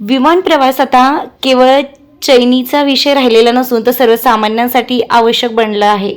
विमान प्रवास आता केवळ चैनीचा विषय राहिलेला नसून तर सर्वसामान्यांसाठी आवश्यक बनला आहे.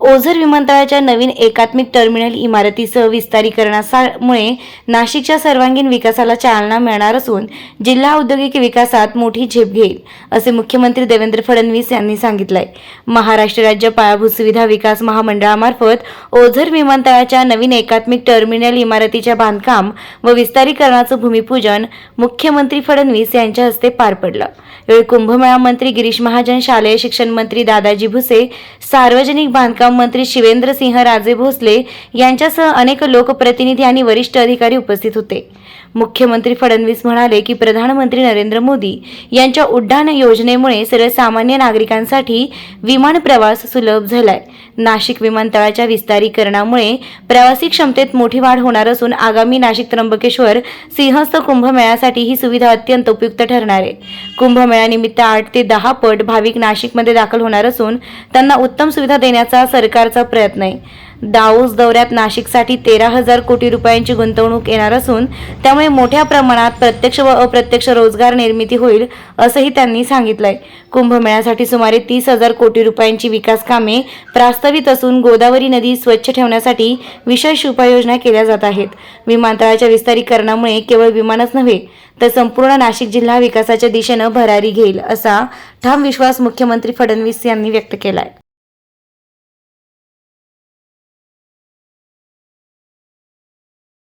ओझर विमानतळाच्या नवीन एकात्मिक टर्मिनल इमारतीसह विस्तारीकरणामुळे नाशिकच्या सर्वांगीण विकासाला चालना मिळणार असून जिल्हा औद्योगिक विकासात मोठी झेप घेईल असे मुख्यमंत्री देवेंद्र फडणवीस यांनी सांगितलंय. महाराष्ट्र राज्य पायाभूत सुविधा विकास महामंडळामार्फत ओझर विमानतळाच्या नवीन एकात्मिक टर्मिनल इमारतीच्या बांधकाम व विस्तारीकरणाचं भूमिपूजन मुख्यमंत्री फडणवीस यांच्या हस्ते पार पडलं. यावेळी कुंभमेळा मंत्री गिरीश महाजन शालेय शिक्षण मंत्री दादाजी भुसे सार्वजनिक बांधकाम मंत्री शिवेंद्र सिंह राजे भोसले यांच्यासह अनेक लोकप्रतिनिधी आणि वरिष्ठ अधिकारी उपस्थित होते. मुख्यमंत्री फडणवीस म्हणाले की प्रधानमंत्री नरेंद्र मोदी यांच्या उड्डाण योजनेमुळे सर्वसामान्य नागरिकांसाठी विमान प्रवास सुलभ झालाय. नाशिक विमानतळाच्या विस्तारीकरणामुळे प्रवासी क्षमतेत मोठी वाढ होणार असून आगामी नाशिक त्र्यंबकेश्वर सिंहस्थ कुंभमेळ्यासाठी ही सुविधा अत्यंत उपयुक्त ठरणार आहे. कुंभमेळ्यानिमित्त आठ ते दहा पट भाविक नाशिकमध्ये दाखल होणार असून त्यांना उत्तम सुविधा देण्याचा सरकारचा प्रयत्न आहे. दाऊस दौऱ्यात नाशिकसाठी तेरा हजार कोटी रुपयांची गुंतवणूक येणार असून त्यामुळे मोठ्या प्रमाणात प्रत्यक्ष व अप्रत्यक्ष रोजगार निर्मिती होईल असंही त्यांनी सांगितलंय. कुंभमेळ्यासाठी सुमारे तीस हजार कोटी रुपयांची विकास कामे प्रास्तावित असून गोदावरी नदी स्वच्छ ठेवण्यासाठी विशेष उपाययोजना केल्या जात आहेत. विमानतळाच्या विस्तारीकरणामुळे केवळ विमानच नव्हे तर संपूर्ण नाशिक जिल्हा विकासाच्या दिशेनं भरारी घेईल असा ठाम विश्वास मुख्यमंत्री फडणवीस यांनी व्यक्त केलाय.